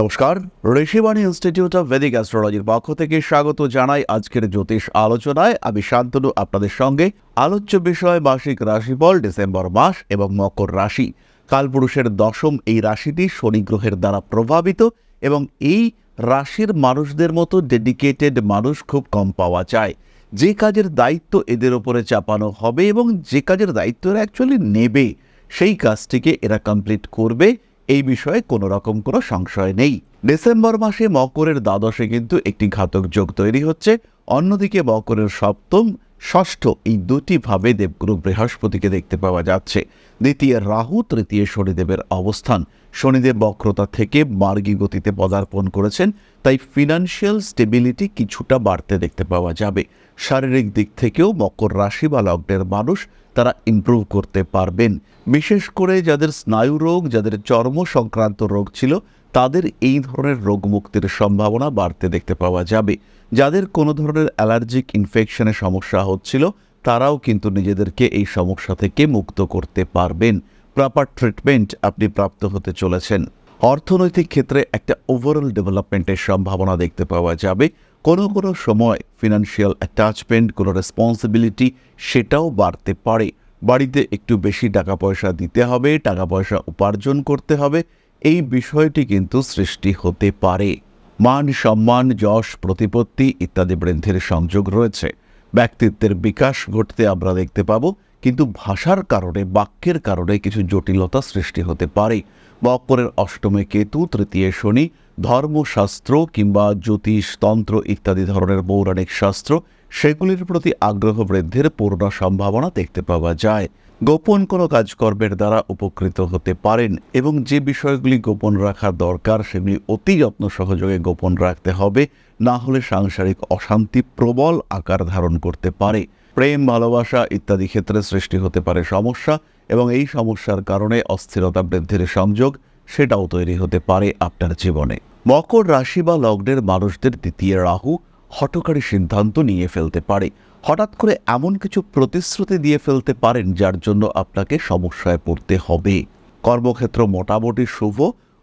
নমস্কার, Rishibani institute of Vedic অ্যাস্ট্রোলজির পক্ষ থেকে স্বাগত জানাই আজকের জ্যোতিষ আলোচনায়। আমি শান্তনু, আপনাদের সঙ্গে। আলোচ্য বিষয়, মাসিক রাশিফল, ডিসেম্বর মাস এবং মকর রাশি। কালপুরুষের দশম এই রাশিটি শনি গ্রহের দ্বারা প্রভাবিত এবং এই রাশির মানুষদের মতো ডেডিকেটেড মানুষ খুব কম পাওয়া যায়। যে কাজের দায়িত্ব এদের ওপরে চাপানো হবে এবং যে কাজের দায়িত্ব এরা অ্যাকচুয়ালি নেবে, সেই কাজটিকে এরা কমপ্লিট করবে এই বিষয়ে কোনো রকম কোনো সংশয় নেই। ডিসেম্বর মাসে মকরের দ্বাদশে কিন্তু একটি ঘাতক যোগ তৈরি হচ্ছে। অন্যদিকে মকরের সপ্তম, ষষ্ঠ এই দুটি ভাবে দেবগুরু বৃহস্পতিকে দেখতে পাওয়া যাচ্ছে। দ্বিতীয় রাহু, তৃতীয় শনিদেবের অবস্থান। শনিদেব বক্রতা থেকে মার্গী গতিতে পদার্পণ করেছেন, তাই ফিনান্সিয়াল স্টেবিলিটি কিছুটা বাড়তে দেখতে পাওয়া যাবে। শারীরিক দিক থেকেও মকর রাশি বা লগ্নের মানুষ তারা ইমপ্রুভ করতে পারবেন। বিশেষ করে যাদের স্নায়ু রোগ, যাদের চর্ম সংক্রান্ত রোগ ছিল, তাদের এই ধরনের রোগ মুক্তির সম্ভাবনা বাড়তে দেখতে পাওয়া যাবে। যাদের কোনো ধরনের অ্যালার্জিক ইনফেকশনের সমস্যা হচ্ছিল, তারাও কিন্তু নিজেদেরকে এই সমস্যা থেকে মুক্ত করতে পারবেন। প্রপার ট্রিটমেন্ট আপনি প্রাপ্ত হতে চলেছেন। অর্থনৈতিক ক্ষেত্রে একটা ওভারঅল ডেভেলপমেন্টের সম্ভাবনা দেখতে পাওয়া যাবে। কোনো কোনো সময় ফিনান্সিয়াল অ্যাটাচমেন্ট কোনো রেসপন্সিবিলিটি সেটাও বাড়তে পারে। বাড়িতে একটু বেশি টাকা পয়সা দিতে হবে, টাকা পয়সা উপার্জন করতে হবে, এই বিষয়টি কিন্তু সৃষ্টি হতে পারে। মান সম্মান, যশ, প্রতিপত্তি ইত্যাদি বৃদ্ধির সংযোগ রয়েছে। ব্যক্তিত্বের বিকাশ ঘটতে আমরা দেখতে পাবো, কিন্তু ভাষার কারণে, বাক্যের কারণে কিছু জটিলতা সৃষ্টি হতে পারে। মকরের অষ্টমে কেতু, তৃতীয় শনি, ধর্মশাস্ত্র কিংবা জ্যোতিষ, তন্ত্র ইত্যাদি ধরনের পৌরাণিক শাস্ত্র, সেগুলির প্রতি আগ্রহ বৃদ্ধির পূর্ণ সম্ভাবনা দেখতে পাওয়া যায়। গোপন কোনো কাজকর্মের দ্বারা উপকৃত হতে পারেন এবং যে বিষয়গুলি গোপন রাখা দরকার সেগুলি অতি যত্ন সহযোগে গোপন রাখতে হবে, না হলে সাংসারিক অশান্তি প্রবল আকার ধারণ করতে পারে। প্রেম, ভালোবাসা ইত্যাদি ক্ষেত্রে সৃষ্টি হতে পারে সমস্যা এবং এই সমস্যার কারণে অস্থিরতা বৃদ্ধির সংযোগ সেটাও তৈরি হতে পারে আপনার জীবনে। মকর রাশি বা লগ্নের মানুষদের দ্বিতীয় রাহু হটকারী সিদ্ধান্ত নিয়ে ফেলতে পারে। হঠাৎ করে এমন কিছু প্রতিশ্রুতি দিয়ে ফেলতে পারেন যার জন্য আপনাকে সমস্যায় পড়তে হবে। কর্মক্ষেত্র মোটামুটি শুভ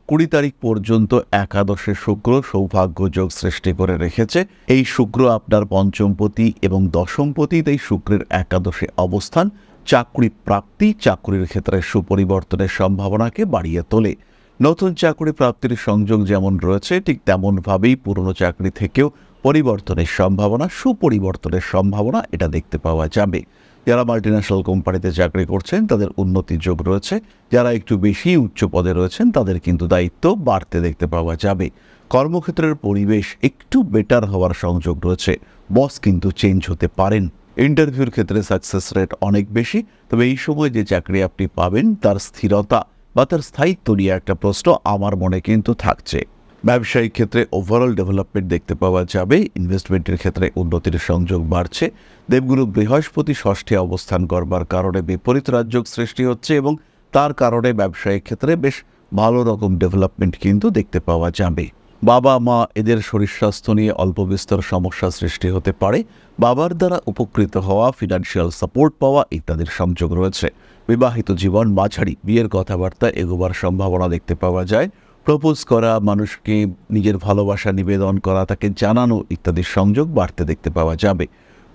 কুড়ি তারিখ পর্যন্ত একাদশে শুক্র সৌভাগ্য যোগ সৃষ্টি করে রেখেছে। এই শুক্র আপনার পঞ্চমপতি এবং দশমপতি তাই শুক্রের একাদশে অবস্থান চাকরি প্রাপ্তি, চাকরির ক্ষেত্রে সুপরিবর্তনের সম্ভাবনাকে বাড়িয়ে তোলে। নতুন চাকরি প্রাপ্তির সংযোগ যেমন রয়েছে, ঠিক তেমনভাবেই পুরনো চাকরি থেকেও পরিবর্তনের সম্ভাবনা, সুপরিবর্তনের সম্ভাবনা এটা দেখতে পাওয়া যাবে। যারা মাল্টিন্যাশনাল কোম্পানিতে চাকরি করছেন, তাদের উন্নতি যোগ রয়েছে। যারা একটু বেশি উচ্চ পদে রয়েছেন, তাদের কিন্তু দায়িত্ব বাড়তে দেখতে পাওয়া যাবে। কর্মক্ষেত্রের পরিবেশ একটু বেটার হওয়ার সংযোগ রয়েছে। বস কিন্তু চেঞ্জ হতে পারেন। ইন্টারভিউর ক্ষেত্রে সাকসেস রেট অনেক বেশি, তবে এই সময় যে চাকরি আপনি পাবেন, তার স্থিরতা বা তার স্থায়িত্ব নিয়ে একটা প্রশ্ন আমার মনে কিন্তু থাকছে। ব্যবসায়িক ক্ষেত্রে ওভারঅল ডেভেলপমেন্ট দেখতে পাওয়া যাবে। ইনভেস্টমেন্টের ক্ষেত্রে উন্নতির সংযোগ বাড়ছে। দেবগুরু বৃহস্পতি ষষ্ঠে অবস্থান করবার কারণে বিপরীত রাজযোগ সৃষ্টি হচ্ছে এবং তার কারণে ব্যবসায়িক ক্ষেত্রে বেশ ভালো রকম ডেভেলপমেন্ট কিন্তু দেখতে পাওয়া যাবে। বাবা মা এদের শরীর স্বাস্থ্য নিয়ে অল্প বিস্তর সমস্যা সৃষ্টি হতে পারে। বাবার দ্বারা উপকৃত হওয়া ফিনান্সিয়াল সাপোর্ট পাওয়া ইত্যাদির সংযোগ রয়েছে। বিবাহিত জীবন মাঝারি, বিয়ের কথাবার্তা এগোবার সম্ভাবনা দেখতে পাওয়া যায়। প্রপোজ করা, মানুষকে নিজের ভালোবাসা নিবেদন করা, তাকে জানানো ইত্যাদির সংযোগ বাড়তে দেখতে পাওয়া যাবে।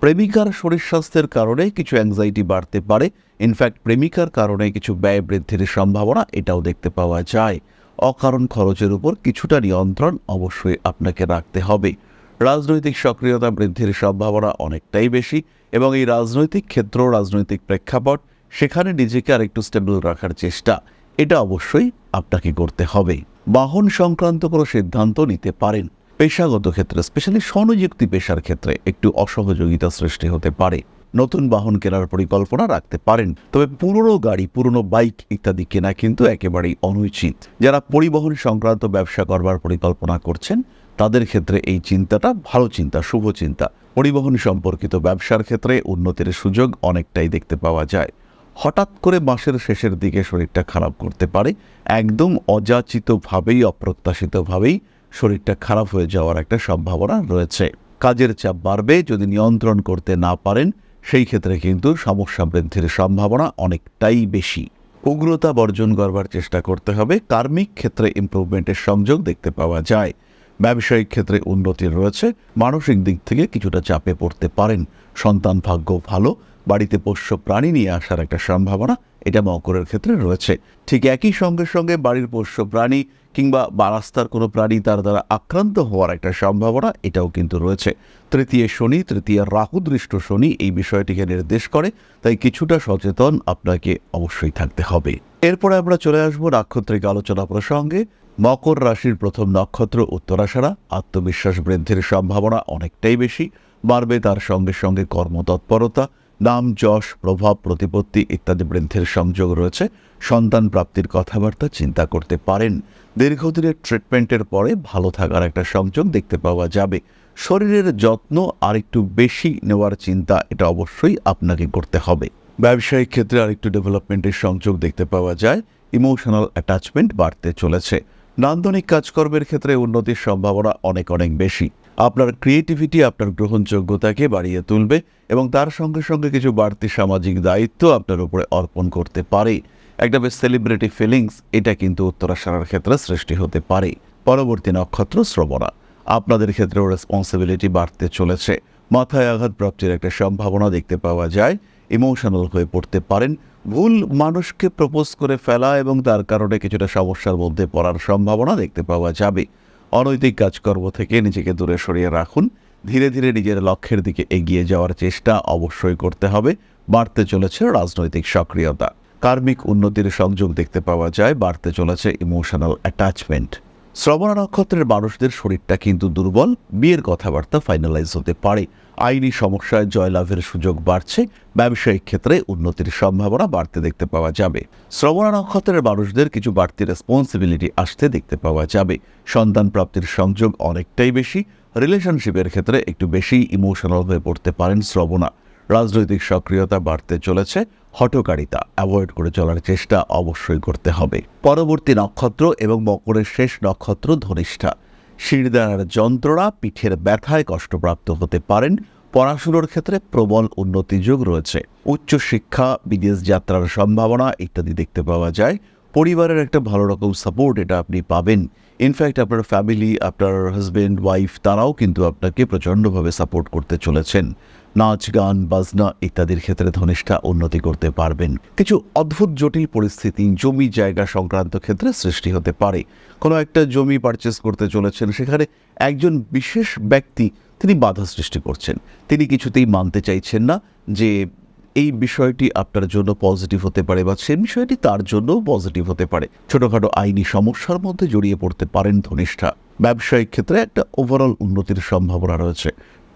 প্রেমিকার শরীর স্বাস্থ্যের কারণে কিছু অ্যাংজাইটি বাড়তে পারে। ইনফ্যাক্ট প্রেমিকার কারণে কিছু ব্যয় বৃদ্ধির সম্ভাবনা এটাও দেখতে পাওয়া যায়। অকারণ খরচের উপর কিছুটা নিয়ন্ত্রণ অবশ্যই আপনাকে রাখতে হবে। রাজনৈতিক সক্রিয়তা বৃদ্ধির সম্ভাবনা অনেকটাই বেশি এবং এই রাজনৈতিক ক্ষেত্র, রাজনৈতিক প্রেক্ষাপট, সেখানে নিজেকে আরেকটু স্টেবল রাখার চেষ্টা, এটা অবশ্যই আপনাকে করতে হবে। বাহন সংক্রান্ত কোনো সিদ্ধান্ত নিতে পারেন। পেশাগত ক্ষেত্রে, স্পেশালি স্বনিযুক্তি পেশার ক্ষেত্রে একটু অসহযোগিতা সৃষ্টি হতে পারে। নতুন বাহন কেনার পরিকল্পনা রাখতে পারেন, তবে পুরনো গাড়ি, পুরনো বাইক ইত্যাদি কেনা কিন্তু একেবারেই অনুচিত। যারা পরিবহন সংক্রান্ত ব্যবসা করবার পরিকল্পনা করছেন, তাদের ক্ষেত্রে এই চিন্তাটা ভালো চিন্তা, শুভ চিন্তা। পরিবহন সম্পর্কিত ব্যবসার ক্ষেত্রে উন্নতির সুযোগ অনেকটাই দেখতে পাওয়া যায়। হঠাৎ করে মাসের শেষের দিকে শরীরটা খারাপ করতে পারে। একদম অযাচিতভাবেই, অপ্রত্যাশিতভাবেই শরীরটা খারাপ হয়ে যাওয়ার একটা সম্ভাবনা রয়েছে। কাজের চাপ বাড়বে, যদি নিয়ন্ত্রণ করতে না পারেন, সেই ক্ষেত্রে কিন্তু সমস্যা বৃদ্ধির সম্ভাবনা অনেকটাই বেশি। উগ্রতা বর্জন করবার চেষ্টা করতে হবে। কার্মিক ক্ষেত্রে ইমপ্রুভমেন্টের সংযোগ দেখতে পাওয়া যায়। ব্যবসায়িক ক্ষেত্রে উন্নতি রয়েছে। মানসিক দিক থেকে কিছুটা চাপে পড়তে পারেন। সন্তান ভাগ্য ভালো। বাড়িতে পোষ্য প্রাণী নিয়ে আসার একটা সম্ভাবনা এটা মকরের ক্ষেত্রে রয়েছে। ঠিক একই সঙ্গে সঙ্গে বাড়ির পোষ্য প্রাণী কিংবা বারাস্তার কোনো প্রাণী তার দ্বারা আক্রান্ত হওয়ার একটা সম্ভাবনা এটাও কিন্তু রয়েছে। তৃতীয় শনি, তৃতীয় রাহুদৃষ্ট শনি এই বিষয়টিকে নির্দেশ করে, তাই কিছুটা সচেতন আপনাকে অবশ্যই থাকতে হবে। এরপরে আমরা চলে আসব নাক্ষত্রিক আলোচনা প্রসঙ্গে। মকর রাশির প্রথম নক্ষত্র উত্তরাশারা আত্মবিশ্বাস বৃদ্ধির সম্ভাবনা অনেকটাই বেশি, বাড়বে তার সঙ্গে সঙ্গে কর্মতৎপরতা নাম, যশ, প্রভাব, প্রতিপত্তি ইত্যাদি বৃদ্ধির সংযোগ রয়েছে। সন্তান প্রাপ্তির কথাবার্তা চিন্তা করতে পারেন। দীর্ঘদিনের ট্রিটমেন্টের পরে ভালো থাকার একটা সংযোগ দেখতে পাওয়া যাবে। শরীরের যত্ন আর একটু বেশি নেওয়ার চিন্তা এটা অবশ্যই আপনাকে করতে হবে। ব্যবসায়িক ক্ষেত্রে আরেকটু ডেভেলপমেন্টের সংযোগ দেখতে পাওয়া যায়। ইমোশনাল অ্যাটাচমেন্ট বাড়তে চলেছে। নান্দনিক কাজকর্মের ক্ষেত্রে উন্নতির সম্ভাবনা অনেক অনেক বেশি। আপনার ক্রিয়েটিভিটি আপনার গ্রহণযোগ্যতাকে বাড়িয়ে তুলবে এবং তার সঙ্গে সঙ্গে কিছু বাড়তি সামাজিক দায়িত্ব আপনার উপরে অর্পণ করতে পারে। একটা বেশ সেলিব্রিটি ফিলিংস এটা কিন্তু উত্তরাশারার ক্ষেত্রে সৃষ্টি হতে পারে। পরবর্তী নক্ষত্র শ্রবণা, আপনাদের ক্ষেত্রেও রেসপন্সিবিলিটি বাড়তে চলেছে। মাথায় আঘাত প্রাপ্তির একটা সম্ভাবনা দেখতে পাওয়া যায়। ইমোশনাল হয়ে পড়তে পারেন। ভুল মানুষকে প্রপোজ করে ফেলা এবং তার কারণে কিছুটা সমস্যার মধ্যে পড়ার সম্ভাবনা দেখতে পাওয়া যাবে। অনৈতিক কাজকর্ম থেকে নিজেকে দূরে সরিয়ে রাখুন। ধীরে ধীরে নিজের লক্ষ্যের দিকে এগিয়ে যাওয়ার চেষ্টা অবশ্যই করতে হবে। বাড়তে চলেছে রাজনৈতিক সক্রিয়তা। কার্মিক উন্নতির সংযোগ দেখতে পাওয়া যায়, বাড়তে চলেছে ইমোশনাল অ্যাটাচমেন্ট শ্রবণা নক্ষত্রের মানুষদের শরীরটা কিন্তু দুর্বল। বিয়ের কথাবার্তা ফাইনালাইজ হতে পারে। আইনি সমস্যায় জয়লাভের সুযোগ বাড়ছে, ব্যবসায়িক ক্ষেত্রে উন্নতির সম্ভাবনা বাড়তে দেখতে পাওয়া যাবে। শ্রবণা নক্ষত্রের মানুষদের কিছু বাড়তি রেসপন্সিবিলিটি আসতে দেখতে পাওয়া যাবে। সন্তান প্রাপ্তির সংযোগ অনেকটাই বেশি রিলেশনশিপের ক্ষেত্রে একটু বেশি ইমোশনাল হয়ে পড়তে পারেন শ্রবণা। রাজনৈতিক সক্রিয়তা বাড়তে চলেছে হটকারিতা অ্যাভয়েড করে চলার চেষ্টা অবশ্যই করতে হবে। পরবর্তী নক্ষত্র এবং মকরের শেষ নক্ষত্র ধনিষ্ঠা। শিরদানার যন্ত্রণা, পিঠের ব্যথায় কষ্টপ্রাপ্ত হতে পারেন। পড়াশুনোর ক্ষেত্রে প্রবল উন্নতি যোগ রয়েছে। উচ্চশিক্ষা, বিদেশ যাত্রার সম্ভাবনা ইত্যাদি দেখতে পাওয়া যায়। পরিবারের একটা ভালো রকম সাপোর্ট এটা আপনি পাবেন। ইনফ্যাক্ট আপনার ফ্যামিলি আপনার হাজব্যান্ড ওয়াইফ তারাও কিন্তু আপনাকে প্রচণ্ডভাবে সাপোর্ট করতে চলেছেন। নাচ, গান, বাজনা ইত্যাদির ক্ষেত্রে ধনিষ্ঠা উন্নতি করতে পারবেন। কিছু অদ্ভুত, জটিল পরিস্থিতি, জমি, জায়গা সংক্রান্ত ক্ষেত্রে সৃষ্টি হতে পারে। কোনো একটা জমি পারচেস করতে চলেছেন, সেখানে একজন বিশেষ ব্যক্তি তিনি বাধা সৃষ্টি করছেন। তিনি কিছুতেই মানতে চাইছেন না যে এই বিষয়টি আপনার জন্য পজিটিভ হতে পারে বা সে বিষয়টি তার জন্য পজিটিভ হতে পারে। ছোটখাটো আইনি সমস্যার মধ্যে জড়িয়ে পড়তে পারেন ধনিষ্ঠা। ব্যবসায়িক ক্ষেত্রে একটা ওভারঅল উন্নতির সম্ভাবনা রয়েছে।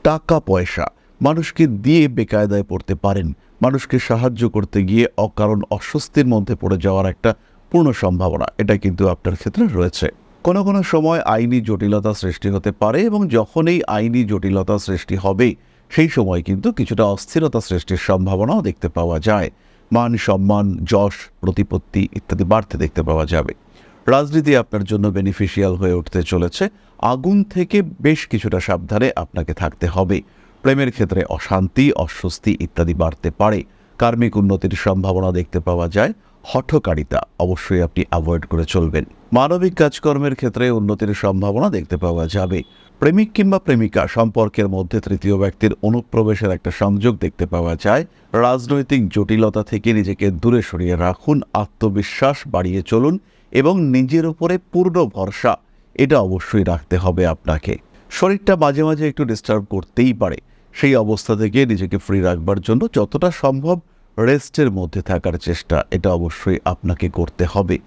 টাকা, পয়সা। মানুষকে দিয়ে বেকায়দায় পড়তে পারেন। মানুষকে সাহায্য করতে গিয়ে অকারণ অস্বস্তির মধ্যে পড়ে যাওয়ার একটা পূর্ণ সম্ভাবনা, এটা কিন্তু আপনার ক্ষেত্রে রয়েছে। কোনো কোনো সময় আইনি জটিলতা সৃষ্টি হতে পারে এবং যখন এই আইনি জটিলতা সৃষ্টি হবে, সেই সময় কিন্তু কিছুটা অস্থিরতা সৃষ্টির সম্ভাবনাও দেখতে পাওয়া যায়। মান সম্মান, যশ, প্রতিপত্তি ইত্যাদি বাড়তে দেখতে পাওয়া যাবে। রাজনীতি আপনার জন্য বেনিফিশিয়াল হয়ে উঠতে চলেছে। আগুন থেকে বেশ কিছুটা সাবধানে আপনাকে থাকতে হবে। প্রেমের ক্ষেত্রে অশান্তি, অস্বস্তি ইত্যাদি বাড়তে পারে। কার্মিক উন্নতির সম্ভাবনা দেখতে পাওয়া যায়। হঠকারিতা অবশ্যই আপনি অ্যাভয়েড করে চলবেন। মানবিক কাজকর্মের ক্ষেত্রে উন্নতির সম্ভাবনা দেখতে পাওয়া যাবে। প্রেমিক কিংবা প্রেমিকা সম্পর্কের মধ্যে তৃতীয় ব্যক্তির অনুপ্রবেশের একটা সংযোগ দেখতে পাওয়া যায়। রাজনৈতিক জটিলতা থেকে নিজেকে দূরে সরিয়ে রাখুন, আত্মবিশ্বাস বাড়িয়ে চলুন এবং নিজের উপরে পূর্ণ ভরসা, এটা অবশ্যই রাখতে হবে আপনাকে। শরীরটা মাঝে মাঝে একটু ডিস্টার্ব করতেই পারে। সেই অবস্থা থেকে নিজেকে ফ্রি রাখবার জন্য যতটা সম্ভব রেস্টের মধ্যে থাকার চেষ্টা, এটা অবশ্যই আপনাকে করতে হবে।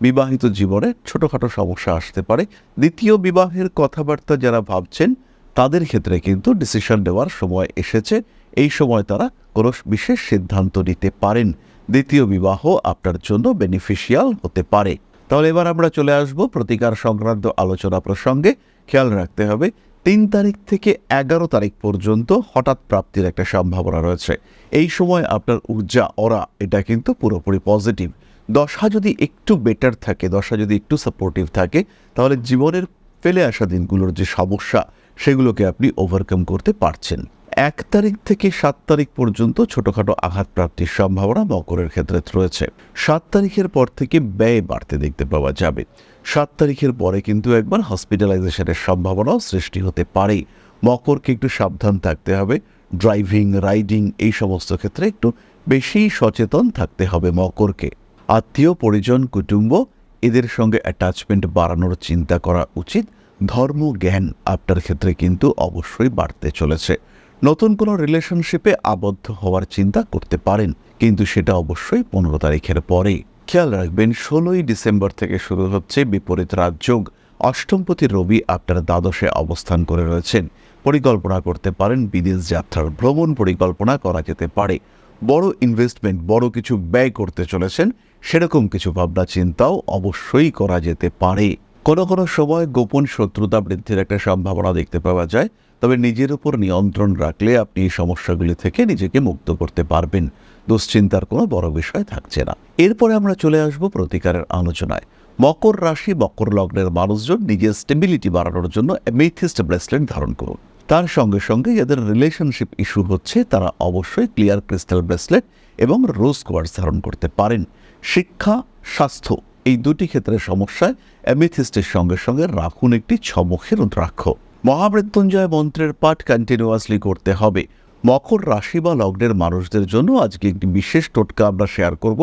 বিবাহিত জীবনে ছোটোখাটো সমস্যা আসতে পারে। দ্বিতীয় বিবাহের কথাবার্তা যারা ভাবছেন, তাদের ক্ষেত্রে কিন্তু ডিসিশন নেওয়ার সময় এসেছে। এই সময় তারা কোনো বিশেষ সিদ্ধান্ত নিতে পারেন। দ্বিতীয় বিবাহ আপনার জন্য বেনিফিশিয়াল হতে পারে। তাহলে এবার আমরা চলে আসব প্রতিকার সংক্রান্ত আলোচনা প্রসঙ্গে। খেয়াল রাখতে হবে, তিন তারিখ থেকে এগারো তারিখ পর্যন্ত হঠাৎ প্রাপ্তির একটা সম্ভাবনা রয়েছে। এই সময় আপনার ঊর্জা, অরা, এটা কিন্তু পুরোপুরি পজিটিভ। দশা যদি একটু বেটার থাকে, দশা যদি একটু সাপোর্টিভ থাকে, তাহলে জীবনের ফেলে আসা দিনগুলোর যে সমস্যা, সেগুলোকে আপনি ওভারকাম করতে পারছেন। এক তারিখ থেকে সাত তারিখ পর্যন্ত ছোটখাটো আঘাতপ্রাপ্তির সম্ভাবনা মকরের ক্ষেত্রে রয়েছে। সাত তারিখের পর থেকে ব্যয় বাড়তে দেখতে পাওয়া যাবে। সাত তারিখের পরে কিন্তু একবার হসপিটালাইজেশনের সম্ভাবনাও সৃষ্টি হতে পারে। মকরকে একটু সাবধান থাকতে হবে। ড্রাইভিং, রাইডিং এই সমস্ত ক্ষেত্রে একটু বেশি সচেতন থাকতে হবে মকরকে। আত্মীয়, পরিজন, কুটুম্ব, এদের সঙ্গে অ্যাটাচমেন্ট বাড়ানোর চিন্তা করা উচিত। ধর্ম জ্ঞান আপনার ক্ষেত্রে কিন্তু অবশ্যই বাড়তে চলেছে। নতুন কোনো রিলেশনশিপে আবদ্ধ হওয়ার চিন্তা করতে পারেন, কিন্তু সেটা অবশ্যই পনেরো তারিখের পরে। খেয়াল রাখবেন, ষোলোই ডিসেম্বর থেকে শুরু হচ্ছে বিপরীত রাজযোগ। অষ্টমপতি রবি আপনার দ্বাদশে অবস্থান করে রয়েছেন। পরিকল্পনা করতে পারেন, বিদেশ যাত্রার ভ্রমণ পরিকল্পনা করা যেতে পারে। বড় ইনভেস্টমেন্ট বড় কিছু ব্যয় করতে চলেছেন, সেরকম কিছু ভাবনা চিন্তাও অবশ্যই করা যেতে পারে। কোনো কোনো সময় গোপন শত্রুতা বৃদ্ধির একটা সম্ভাবনা দেখতে পাওয়া যায়। তবে নিজের উপর নিয়ন্ত্রণ রাখলে আপনি এই সমস্যাগুলি থেকে নিজেকে মুক্ত করতে পারবেন। দুশ্চিন্তার কোনো বড় বিষয় থাকছে না। এরপরে আমরা চলে আসব প্রতিকারের আলোচনায়। মকর রাশি মকর লগ্নের মানুষজন নিজের স্টেবিলিটি বাড়ানোর জন্য মেথিস্ট ব্রেসলেট ধারণ করুন। তার সঙ্গে সঙ্গে যাদের রিলেশনশিপ ইস্যু হচ্ছে, তারা অবশ্যই ক্লিয়ার ক্রিস্টাল ব্রেসলেট এবং রোজ কোয়ার্স ধারণ করতে পারেন। শিক্ষা, স্বাস্থ্য এই দুটি ক্ষেত্রে সমস্যায় অ্যামিথিস্টের সঙ্গে সঙ্গে রাখুন একটি ছমুখের রুদ্রাক্ষ। মহামৃত্যুঞ্জয় মন্ত্রের পাঠ কন্টিনিউয়াসলি করতে হবে। মকর রাশি বা লগ্নের মানুষদের জন্য আজকে একটি বিশেষ টোটকা আমরা শেয়ার করব।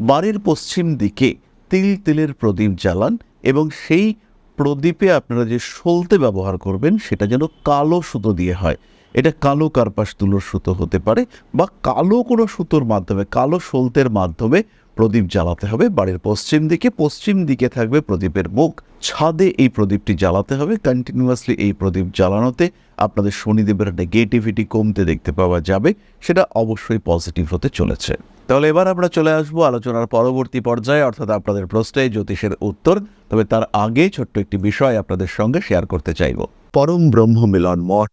বাড়ির পশ্চিম দিকে তিল তিলের প্রদীপ জ্বালান এবং সেই প্রদীপে আপনারা যে সলতে ব্যবহার করবেন সেটা যেন কালো সুতো দিয়ে হয়। এটা কালো কার্পাস তুলোর সুতো হতে পারে বা কালো কোনো সুতোর মাধ্যমে, কালো সলতের মাধ্যমে প্রদীপ জ্বালাতে হবে বাড়ির পশ্চিম দিকে। পশ্চিম দিকে থাকবে প্রদীপের মুখ। ছাদে এই প্রদীপটি জ্বালাতে হবে। কন্টিনিউয়াসলি এই প্রদীপ জ্বালানোতে আপনাদের শনিদেবের নেগেটিভিটি কমতে দেখতে পাওয়া যাবে। সেটা অবশ্যই পজিটিভ হতে চলেছে। তাহলে এবার আমরা চলে আসব আলোচনার পরবর্তী পর্যায়ে, অর্থাৎ আপনাদের প্রশ্নে জ্যোতিষের উত্তর। তবে তার আগে ছোট্ট একটি বিষয় আপনাদের সঙ্গে শেয়ার করতে চাইব। পরম ব্রহ্ম মিলন মঠ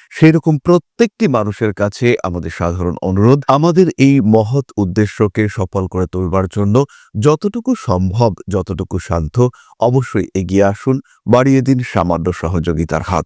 সেরকম প্রত্যেকটি মানুষের কাছে আমাদের সাধারণ অনুরোধ, আমাদের এই মহৎ উদ্দেশ্যকে সফল করে তুলবার জন্য যতটুকু সম্ভব, যতটুকু সাধ্য অবশ্যই এগিয়ে আসুন, বাড়িয়ে দিন সামান্য সহযোগিতার হাত।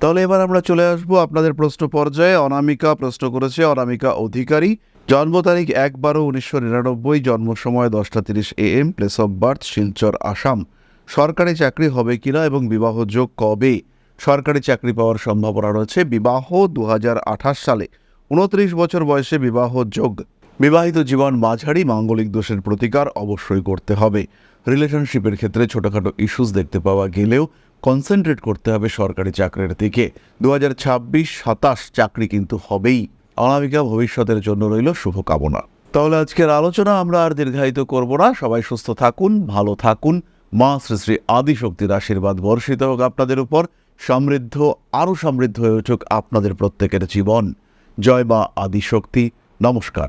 তাহলে এবার আমরা চলে আসব আপনাদের প্রশ্ন পর্যায়ে। অনামিকা প্রশ্ন করেছে, অনামিকা অধিকারী। জন্ম তারিখ এক বারো উনিশশো নিরানব্বই, জন্ম সময় দশটা তিরিশ A M place of birth Silchar, Assam. সরকারি চাকরি হবে কিনা এবং বিবাহ যোগ কবে? সরকারি চাকরি পাওয়ার সম্ভাবনা রয়েছে। বিবাহ দু হাজার আঠাশ সালে, উনত্রিশ বছর বয়সে বিবাহ যোগ। বিবাহিত জীবন মাঝারি, মাঙ্গলিক দোষের প্রতিকার অবশ্যই করতে হবে। রিলেশনশিপের ক্ষেত্রে ছোটোখাটো ইস্যুস দেখতে পাওয়া গেলেও কনসেন্ট্রেট করতে হবে সরকারি চাকরির দিকে। দু হাজার ছাব্বিশ সাতাশ চাকরি কিন্তু হবেই। অনামিকা ভবিষ্যতের জন্য রইল শুভকামনা। তাহলে আজকের আলোচনা আমরা আর দীর্ঘায়িত করব না। সবাই সুস্থ থাকুন, ভালো থাকুন। মা শ্রী শ্রী আদিশক্তির আশীর্বাদ বর্ষিত হোক আপনাদের উপর। সমৃদ্ধ, আরও সমৃদ্ধ হয়ে উঠুক আপনাদের প্রত্যেকের জীবন। জয় মা আদিশক্তি। নমস্কার।